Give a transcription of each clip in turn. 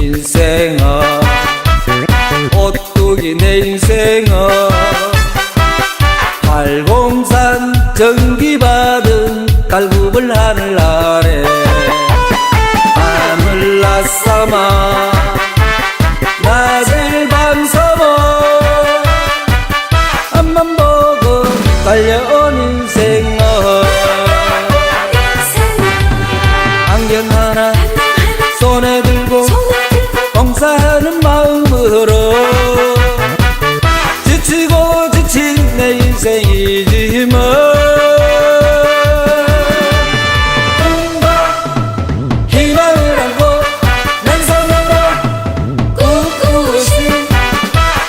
인생아. 오뚜기 내 인생아. 팔공산 전기 받은 갈굽을 하늘 아래. 밤을 낮삼아 낮을 밤서머 앞만 보고 달려온 인생아. 안경 하나 손에 내 인생이지만 희망을 안고 맨손으로 꿋꿋이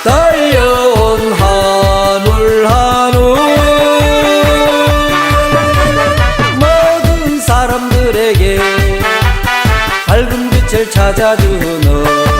달려온 하늘 하늘. 모든 사람들에게 밝은 빛을 찾아주는